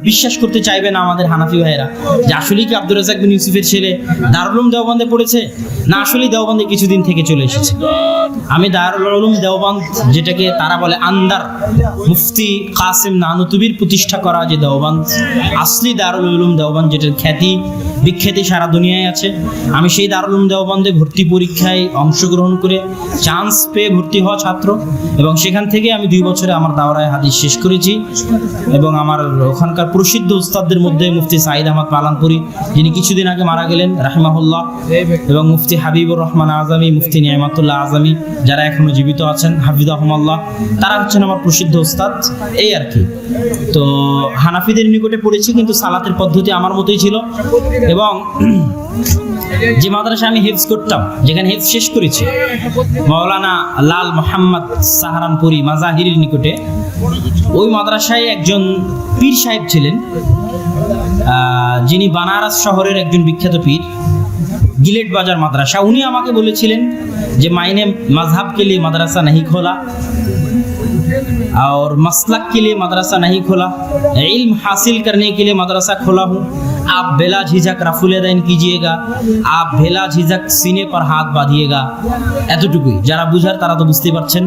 বিশ্বাস করতে চাইবে না আমাদের হানাফি ভাইয়েরা যে আসলেই কি আব্দুর রাজাক বিন ইউসুফের ছেলে দারুল উলুম দেওবন্দে পড়েছে না আসলেই দেওবন্দে কিছুদিন থেকে চলে এসেছে? আমি দারুল উলুম দেওবন্দ যেটাকে তারা বলে আন্দার মুফতি কাসিম নানুতুবির প্রতিষ্ঠা করা যে দেওবন্দ, আসলি দারুল উলুম দেওবন্দ যেটার খ্যাতি বিখ্যাতি সারা দুনিয়ায় আছে। আমি সেই দারুল উলুম দেওবন্দে ভর্তি পরীক্ষায় অংশগ্রহণ করে চান্স পেয়ে ভর্তি হওয়া ছাত্র এবং সেখান থেকে আমি দুই বছরে আমার দাওরায় হাদিস শেষ করেছি এবং আমার ওখানকার প্রসিদ্ধ উস্তাদদের মধ্যে মুফতি সাইদ আহমদ পালানপুরি যিনি কিছুদিন আগে মারা গেলেন, রাহমাহুল্লাহ, এবং মুফতি হাবিবুর রহমান আজামি, মুফতি নিয়ামাতুল্লাহ আজামি, যারা এখনও জীবিত আছেন হাফিজ আহমাল্লাহ তারা হচ্ছেন আমার প্রসিদ্ধ উস্তাদ, এই আর কি। তো হানাফিদের নিকটে পড়েছি, কিন্তু সালাতের পদ্ধতি আমার মতোই ছিল, এবং যে মাদ্রাসা আমি হেফজ করতাম যেখানে হেফজ শেষ করেছি মৌলানা লাল মোহাম্মদ সাহারানপুরি মাজাহিরের নিকটে ওই মাদ্রাসায় একজন পীর সাহেব ছিলেন আহ, যিনি বানারস শহরের একজন বিখ্যাত পীর গিলেট বাজার মাদ্রাসা উনি আমাকে বলেছিলেন যে মাইনে मजहब के लिए मदरसा नहीं खोला और मसलक के लिए मदरसा नहीं खोला इल्म हासिल करने के लिए मदरसा खोला हूँ आप बेला झिझक रफुल दैन कीजिएगा आप बेला झिझक सीने पर हाथ बांधिएगा এতটুকুই যারা বুঝার তারা তো বুঝতে পারছেন